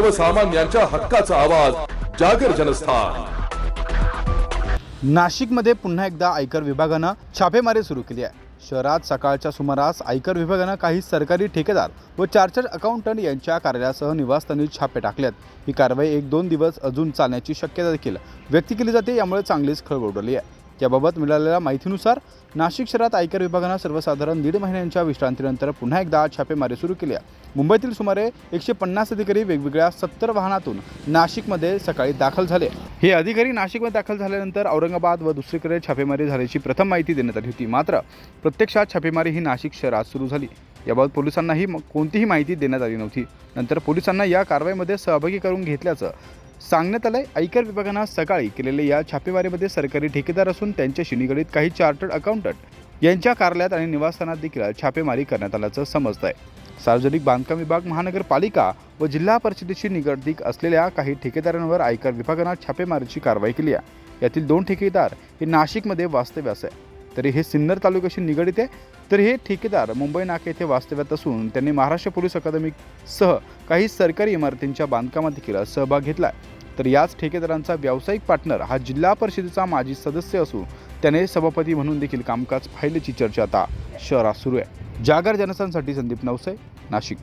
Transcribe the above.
सर्वसामान्यांच्या हक्काचा आवाज जागर जनस्थान. नाशिकमध्ये पुन्हा एकदा आयकर विभागानं छापेमारी सुरू केली आहे. शहरात सकाळच्या सुमारास आयकर विभागानं काही सरकारी ठेकेदार व चार्टर्ड अकाउंटंट यांच्या कार्यालयासह निवासस्थानी छापे टाकलेत. ही कारवाई एक दोन दिवस अजून चालण्याची शक्यता देखील व्यक्त केली जाते यामुळे चांगलीच खळबळ उडली आहे. याबाबत मिळालेल्या माहितीनुसार नाशिक शहरात आयकर विभागानं सर्वसाधारण दीड महिन्यांच्या विश्रांतीनंतर पुन्हा एकदा छापेमारी सुरू केली आहे. मुंबईतील सुमारे एकशे पन्नास अधिकारी वेगवेगळ्या सत्तर वाहनातून नाशिकमध्ये सकाळी दाखल झाले. हे अधिकारी नाशिकमध्ये दाखल झाल्यानंतर औरंगाबाद व दुसरीकडे छापेमारी झाल्याची प्रथम माहिती देण्यात आली होती. मात्र प्रत्यक्षात छापेमारी ही नाशिक शहरात सुरू झाली. याबाबत पोलिसांनाही कोणतीही माहिती देण्यात आली नव्हती. नंतर पोलिसांना या कारवाईमध्ये सहभागी करून घेतल्याचं सांगण्यात आलंय आयकर विभागानं सकाळी केलेल्या या छापेमारीमध्ये सरकारी ठेकेदार असून त्यांच्याशी निगडीत काही चार्टर्ड अकाउंटंट यांच्या कार्यालयात आणि निवासस्थानात देखील छापेमारी करण्यात आल्याचं समजतंय. आहे सार्वजनिक बांधकाम विभाग महानगरपालिका व जिल्हा परिषदेशी निगडीत असलेल्या काही ठेकेदारांवर आयकर विभागानं छापेमारीची कारवाई केली आहे. यातील दोन ठेकेदार हे नाशिकमध्ये वास्तव्यास आहे तरी हे सिन्नर तालुक्याशी निगडीत आहे. तर हे ठेकेदार मुंबई नाके येथे वास्तव्यात असून त्यांनी महाराष्ट्र पोलीस अकादमीसह काही सरकारी इमारतींच्या बांधकामात देखील सहभाग घेतला आहे. तर याच ठेकेदारांचा व्यावसायिक पार्टनर हा जिल्हा परिषदेचा माजी सदस्य असून त्याने सभापती म्हणून देखील कामकाज पाहिल्याची चर्चा आता शहरात सुरू आहे. जागर जनसांसाठी संदीप नवसे नाशिक.